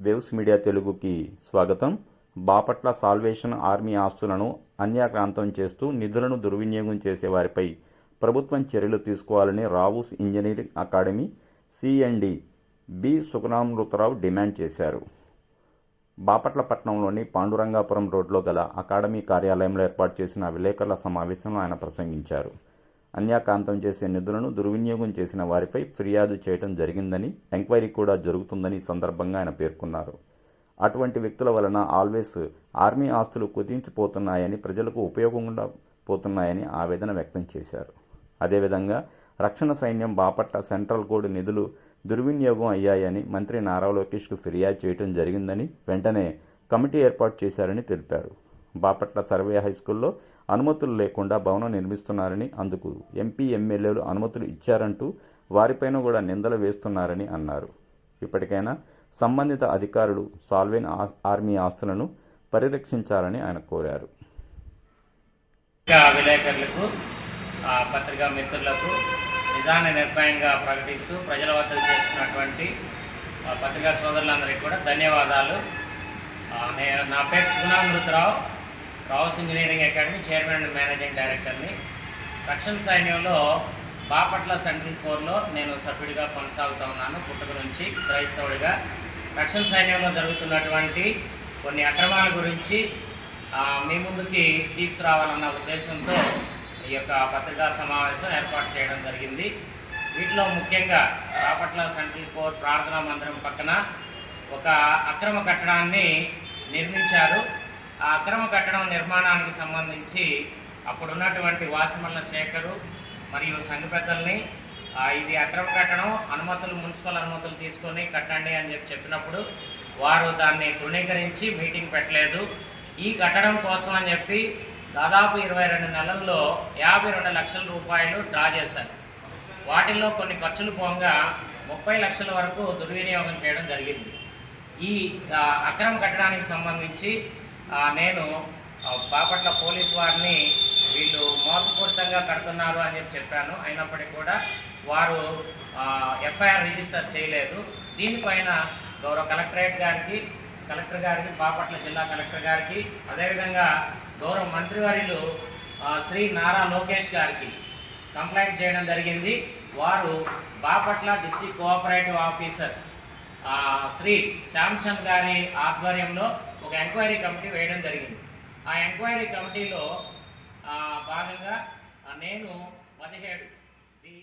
Waves media తెలుగుకి స్వాగతం. Bapatla salvation army ఆస్తులను అన్యాక్రాంతం చేస్తూ నిధులను దుర్వినియోగం చేసే వారిపై ప్రభుత్వం చర్యలు తీసుకోవాలని Rao's engineering academy CMD B Sukharamrutharao demand చేశారు. బాపట్ల పట్టణంలోని పాండురంగాపురం రోడ్లో గల అకాడమీ కార్యాలయంలో ఏర్పాటు చేసిన విలేకరుల సమావేశంలో ఆయన ప్రసంగించారు. అన్యాకాంతం చేసే నిధులను దుర్వినియోగం చేసిన వారిపై ఫిర్యాదు చేయడం జరిగిందని ఎంక్వైరీ కూడా జరుగుతుందని సందర్భంగా ఆయన పేర్కొన్నారు. అటువంటి వ్యక్తుల వలన ఆల్వేస్ ఆర్మీ ఆస్తులు కుదించిపోతున్నాయని ప్రజలకు ఉపయోగంగా పోతున్నాయని ఆవేదన వ్యక్తం చేశారు. అదేవిధంగా రక్షణ సైన్యం బాపట్ల సెంట్రల్ కోడ్ నిధులు దుర్వినియోగం అయ్యాయని మంత్రి నారా లోకేష్కు ఫిర్యాదు చేయడం జరిగిందని వెంటనే కమిటీ ఏర్పాటు చేశారని తెలిపారు. బాపట్ల సర్వే హైస్కూల్లో అనుమతులు లేకుండా భవనం నిర్మిస్తున్నారని అందుకు ఎంపీ ఎమ్మెల్యేలు అనుమతులు ఇచ్చారంటూ వారిపైన కూడా నిందలు వేస్తున్నారని అన్నారు. ఇప్పటికైనా సంబంధిత అధికారులు సాల్వేన్ ఆర్మీ ఆస్తులను పరిరక్షించాలని ఆయన కోరారు. విలేకరులకు పత్రికా మిత్రులకు నిజాన్ని నిర్భయంగా ప్రకటిస్తూ ప్రజల వద్ద చేస్తున్నటువంటి పత్రికా సోదరులందరికీ కూడా ధన్యవాదాలు. నా పేరు Sugunamrutharao. Rao's engineering academy chairman and managing డైరెక్టర్ని. రక్షణ సైన్యంలో బాపట్ల సెంట్రల్ కోర్లో నేను సభ్యుడిగా కొనసాగుతూ ఉన్నాను పుట్టుక నుంచి క్రైస్తవుడిగా. రక్షణ సైన్యంలో జరుగుతున్నటువంటి కొన్ని అక్రమాల గురించి మీ ముందుకి తీసుకురావాలన్న ఉద్దేశంతో ఈ యొక్క పత్రికా సమావేశం ఏర్పాటు చేయడం జరిగింది. వీటిలో ముఖ్యంగా బాపట్ల సెంట్రల్ కోర్ ప్రార్థనా మందిరం పక్కన ఒక అక్రమ కట్టడాన్ని నిర్మించారు. ఆ అక్రమ కట్టడం నిర్మాణానికి సంబంధించి అప్పుడున్నటువంటి వాసిమల్ల శేఖరు మరియు సంఘ పెద్దల్ని ఇది అక్రమ కట్టడం అనుమతులు మున్సిపల్ అనుమతులు తీసుకొని కట్టండి అని చెప్పి చెప్పినప్పుడు వారు దాన్ని తృణీకరించి మీటింగ్ పెట్టలేదు. ఈ కట్టడం కోసం అని చెప్పి దాదాపు ఇరవై రెండు నెలల్లో యాభై రెండు లక్షల రూపాయలు డ్రా చేశారు. వాటిల్లో కొన్ని ఖర్చులు పోగా ముప్పై లక్షల వరకు దుర్వినియోగం చేయడం జరిగింది. ఈ అక్రమ కట్టడానికి సంబంధించి నేను బాపట్ల పోలీస్ వారిని వీళ్ళు మోసపూరితంగా కడుతున్నారు అని చెప్పి చెప్పాను. అయినప్పటికీ కూడా వారు ఎఫ్ఐఆర్ రిజిస్టర్ చేయలేదు. దీనిపైన గౌరవ కలెక్టరేట్ గారికి కలెక్టర్ గారికి బాపట్ల జిల్లా కలెక్టర్ గారికి అదేవిధంగా గౌరవ మంత్రివర్యులు శ్రీ నారా లోకేష్ గారికి కంప్లైంట్ చేయడం జరిగింది. వారు Bapatla district cooperative officer Shri Samson గారి ఆధ్వర్యంలో ఒక ఎంక్వైరీ కమిటీ వేయడం జరిగింది. ఆ ఎంక్వైరీ కమిటీలో భాగంగా నేను పదిహేడు ది